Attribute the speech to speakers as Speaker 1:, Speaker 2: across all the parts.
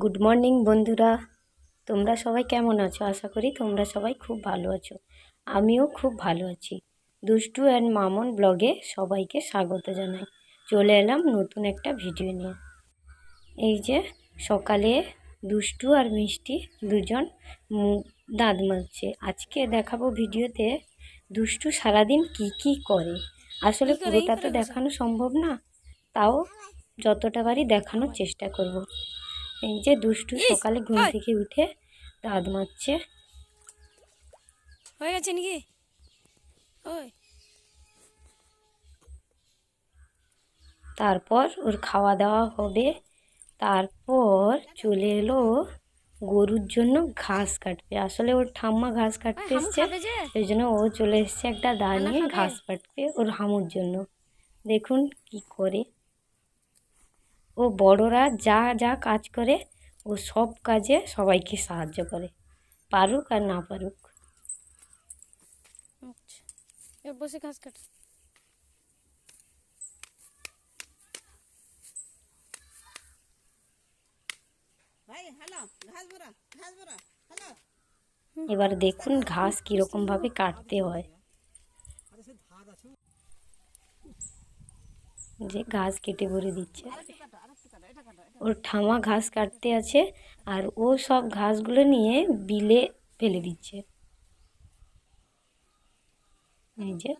Speaker 1: Good morning বন্ধুরা। তোমরা সবাই কেমন আছো? আশা করি তোমরা সবাই খুব ভালো আছো। আমিও খুব ভালো আছি। দুষ্টু অ্যান্ড মামন ব্লগে সবাইকে স্বাগত জানাই। চলে এলাম নতুন একটা ভিডিও নিয়ে। এই যে সকালে দুষ্টু আর মিষ্টি দুজন দাঁত মাজছে। আজকে দেখাবো ভিডিওতে দুষ্টু সারাদিন কি কি করে। আসলে পুরোটা তো দেখানো সম্ভব না। তাও যতটা পারি দেখানোর চেষ্টা করব। এই যে দুষ্টু সকালে ঘুম থেকে উঠে দাঁত মারছে
Speaker 2: হয়ে গেছে নাকি? ওই।
Speaker 1: তারপর ওর খাওয়া দাওয়া হবে। তারপর চলে এলো গরুর জন্য ঘাস কাটবে আসলে ওর ঠাম্মা ঘাস কাটতে এসছে। সেই জন্য ও চলে এসছে একটা দা নিয়ে ঘাস কাটবে ওর হামুর জন্য। দেখুন কি করে। ও বড়রা যা যা কাজ করে ও সব কাজে সবাইকে সাহায্য করে। পারুক আর না পারুক।
Speaker 2: আচ্ছা। এবার বসে ঘাস কাট।
Speaker 3: ভাই হ্যালো ঘাস বড়া ঘাস বড়া হ্যালো
Speaker 1: এবার দেখুন ঘাস কীরকমভাবে কাটতে হয়। যে ঘাস কেটে ভরে দিচ্ছে। ওর ঠামা ঘাস কাটতে আছে আর ও সব ঘাসগুলো নিয়ে বিলে ফেলে দিচ্ছে। এই যে।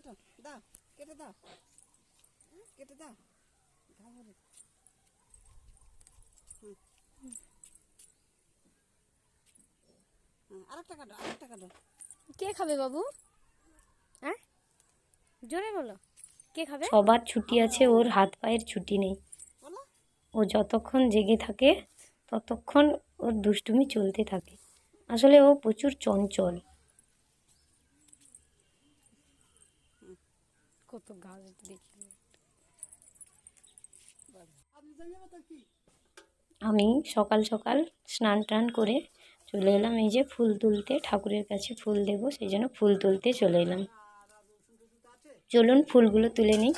Speaker 2: কে খাবে বাবু? হ্যাঁ? জোরে বলো।
Speaker 1: সবার ছুটি আছে ওর হাত পায়ের ছুটি নেই। ও যতক্ষণ জেগে থাকে ততক্ষণ ওর দুষ্টুমি চলতে থাকে। আসলে ও প্রচুর চঞ্চল।
Speaker 2: কত ঘাস দেখি।
Speaker 1: আমি সকাল সকাল স্নান টান করে চলে এলাম। এই যে ফুল তুলতে ঠাকুরের কাছে ফুল দেবো সেই জন্য ফুল তুলতে চলে এলাম। চলুন ফুলগুলো তুলে নিই।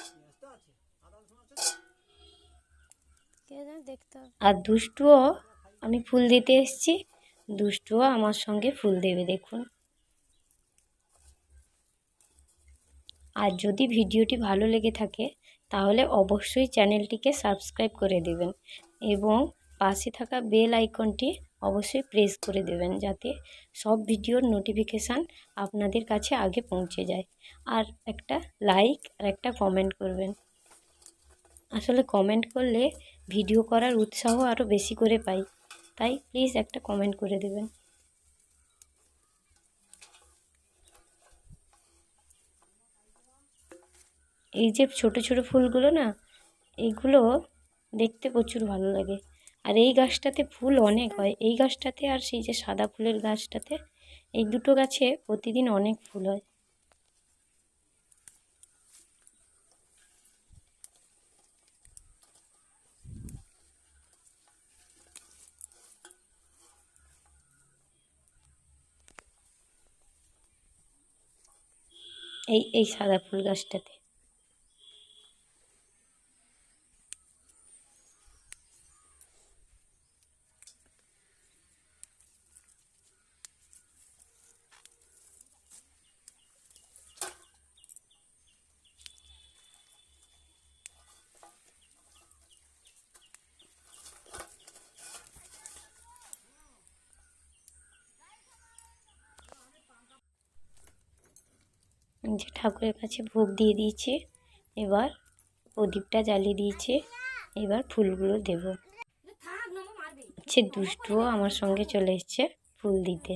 Speaker 1: আর দুষ্টুও, আমি ফুল দিতে এসেছি। দুষ্টুও আমার সঙ্গে ফুল দেবে, দেখুন। আর যদি ভিডিওটি ভালো লেগে থাকে, তাহলে অবশ্যই চ্যানেলটিকে সাবস্ক্রাইব করে দেবেন এবং পাশে থাকা বেল আইকনটি অবশ্যই প্রেস করে দেবেন যাতে সব ভিডিওর নোটিফিকেশান আপনাদের কাছে আগে পৌঁছে যায়। আর একটা লাইক আর একটা কমেন্ট করবেন। আসলে কমেন্ট করলে ভিডিও করার উৎসাহ আরও বেশি করে পাই। তাই প্লিজ একটা কমেন্ট করে দেবেন। এই যে ছোট ছোট ফুলগুলো না এইগুলো দেখতে প্রচুর ভালো লাগে। আর এই গাছটাতে ফুল অনেক হয়। এই গাছটাতে আর সেই যে সাদা ফুলের গাছটাতে, এই দুটো গাছে প্রতিদিন অনেক ফুল হয়। এই এই সাদা ফুল গাছটাতে। যে ঠাকুরের কাছে ভোগ দিয়ে দিয়েছে, এবার প্রদীপটা জ্বালিয়ে দিয়েছে, এবার ফুলগুলো দেব। সে দুষ্টুও আমার সঙ্গে চলে এসছে ফুল দিতে।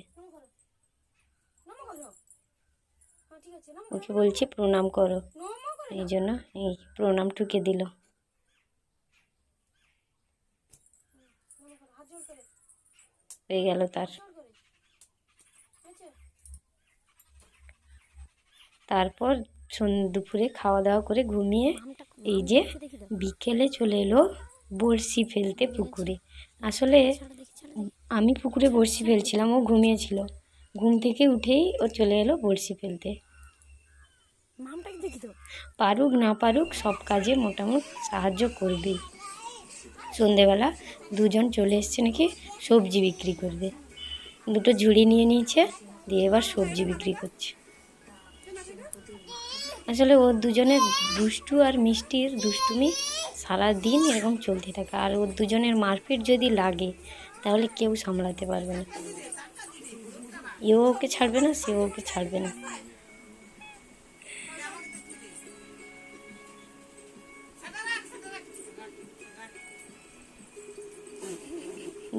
Speaker 1: ওকে বলছে, প্রণাম করো। এই জন্য এই প্রণাম ঠুকে দিল। হয়ে গেল তার
Speaker 2: জোর করে হয়েছে
Speaker 1: তারপর দুপুরে খাওয়া দাওয়া করে ঘুমিয়ে এই যে বিকেলে চলে এলো বড়শি ফেলতে পুকুরে। আসলে আমি পুকুরে বড়শি ফেলছিলাম, ও ঘুমিয়েছিল। ঘুম থেকে উঠেই ও চলে এলো বড়শি ফেলতে। পারুক না পারুক, সব কাজে মোটামুটি সাহায্য করবেই সন্ধেবেলা দুজন চলে এসছে নাকি সবজি বিক্রি করবে দুটো ঝুড়ি নিয়ে নিয়েছে, দিয়ে এবার সবজি বিক্রি করছে। আসলে ওর দুজনের দুষ্টু আর মিষ্টির দুষ্টুমি সারা দিন এরকম চলতে থাকে। আর ওর দুজনের মারপিট যদি লাগে, তাহলে কেউ সামলাতে পারবে না। এও ওকে ছাড়বে না সেও ওকে ছাড়বে না।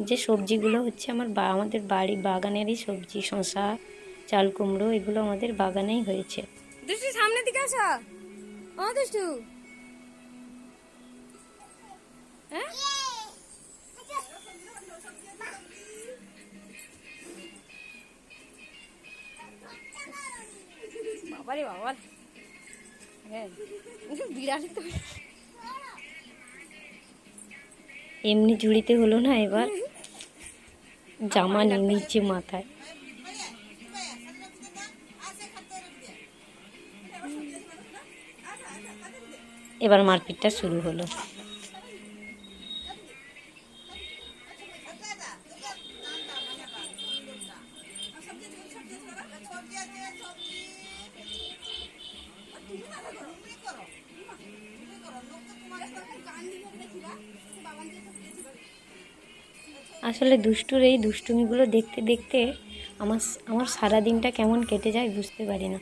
Speaker 1: যে সবজিগুলো হচ্ছে আমার বা, আমাদের বাড়ি বাগানেরই সবজি শশা চাল কুমড়ো, এগুলো আমাদের বাগানেই হয়েছে।
Speaker 2: আসো ও দুষ্টু হ্যাঁ? বাবারে বাবা। হ্যাঁ বিড়ালি তো।
Speaker 1: এমনি ঝুড়িতে হলো না এবার? জামা নিয়ে নিচ্ছে মাথায়। এবার মারপিটটা শুরু হলো। আসলে দুষ্টুর এই দুষ্টুমিগুলো দেখতে দেখতে আমার আমার সারা দিনটা কেমন কেটে যায় বুঝতে পারি না।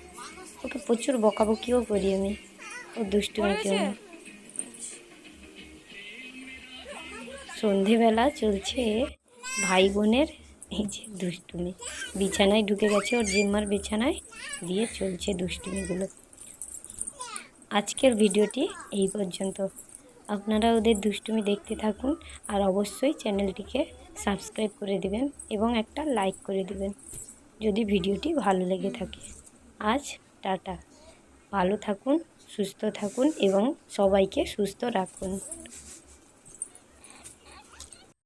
Speaker 1: ওকে প্রচুর বকাবকিও করি আমি। ও দুষ্টুমির জন্য সন্ধেবেলা চলছে ভাই বোনের এই যে দুষ্টুমি। বিছানায় ঢুকে গেছে ওর জিম্মার বিছানায় দিয়ে চলছে দুষ্টুমিগুলো। আজকের ভিডিওটি এই পর্যন্ত। আপনারা ওদের দুষ্টুমি দেখতে থাকুন আর অবশ্যই চ্যানেলটিকে সাবস্ক্রাইব করে দিবেন এবং একটা লাইক করে দিবেন যদি ভিডিওটি ভালো লেগে থাকে। আজ টাটা। ভালো থাকুন। সুস্থ থাকুন এবং সবাইকে সুস্থ রাখুন।